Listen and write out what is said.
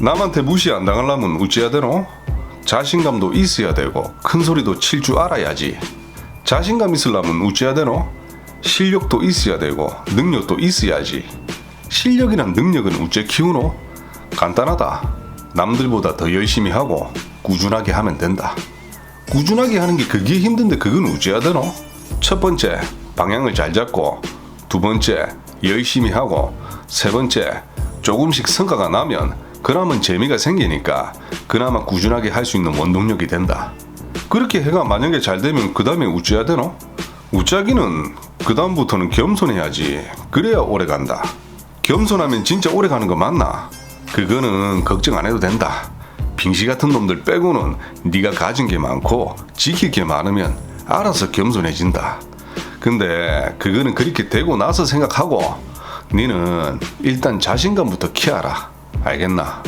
남한테 무시 안 당하려면 어찌해야 되노? 자신감도 있어야 되고 큰 소리도 칠 줄 알아야지. 자신감 있으려면 어찌해야 되노? 실력도 있어야 되고 능력도 있어야지. 실력이란 능력은 어째 키우노? 간단하다. 남들보다 더 열심히 하고 꾸준하게 하면 된다. 꾸준하게 하는 게 그게 힘든데 그건 어찌해야 되노? 첫 번째, 방향을 잘 잡고 두 번째, 열심히 하고 세 번째, 조금씩 성과가 나면 그러면 재미가 생기니까 그나마 꾸준하게 할 수 있는 원동력이 된다. 그렇게 해가 만약에 잘 되면 그 다음에 우찌해야 되노? 우짜기는 그 다음부터는 겸손해야지. 그래야 오래 간다. 겸손하면 진짜 오래 가는 거 맞나? 그거는 걱정 안 해도 된다. 빙시 같은 놈들 빼고는 네가 가진 게 많고 지킬 게 많으면 알아서 겸손해진다. 근데 그거는 그렇게 되고 나서 생각하고 니는 일단 자신감부터 키워라. 알겠나?